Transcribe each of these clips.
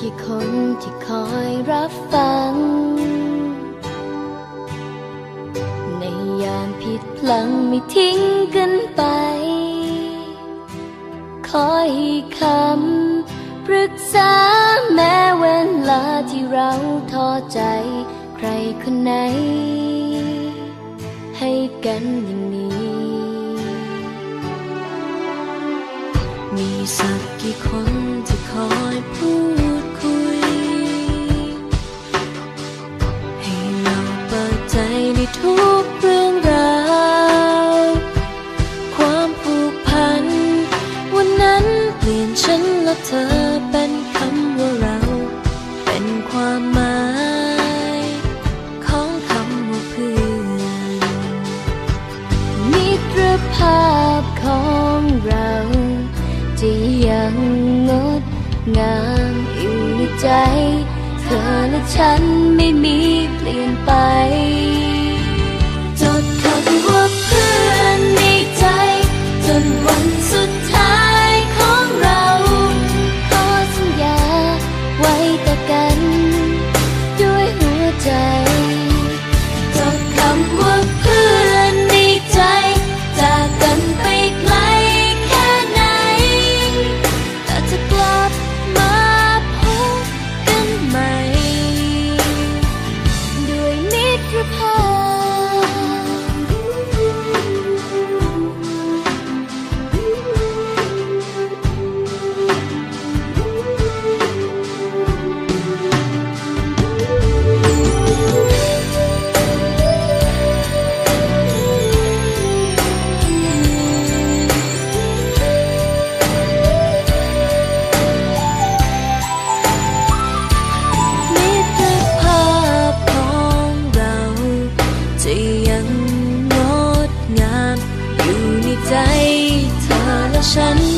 กี่คนที่คอยรับฟัง ในยามผิดพลังไม่ทิ้งกันไป คอยคำปรึกษาแม้เวลาที่เราท้อใจ ใครคนไหน ให้กันอย่างนี้ มีสักกี่คน ฉันไม่มี 山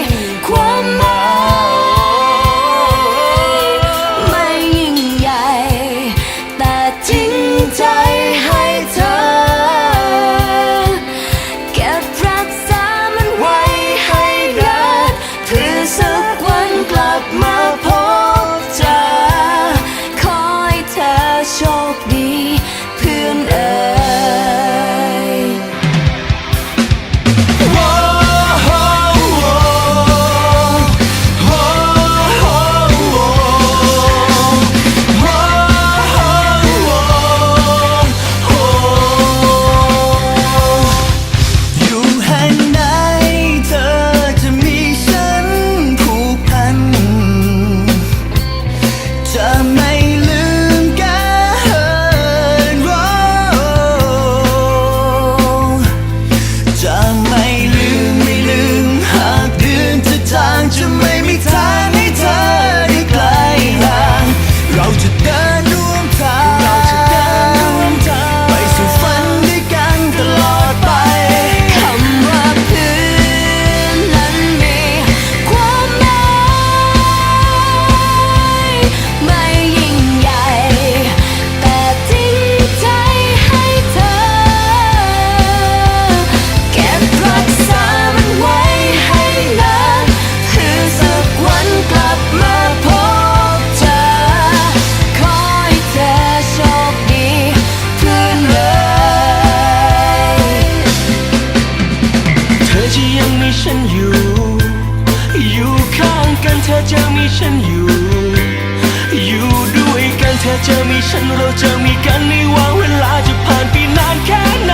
ฉันเราจะมีกันไม่ว่าเวลาจะผ่านไปนานแค่ไหน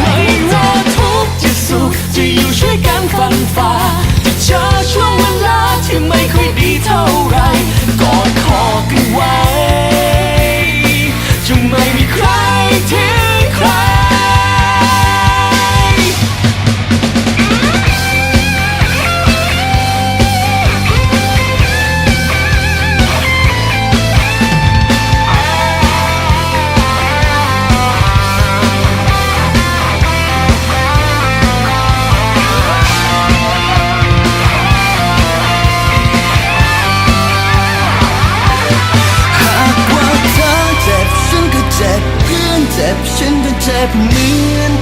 ไม่ว่าทุกข์จะสุขจะอยู่ช่วยกันฟันฝ่าจะเจอช่วงเวลาที่ไม่ค่อยดีเท่าไรกอดคอกันไว้ จะไม่มีใครทิ้งใคร เ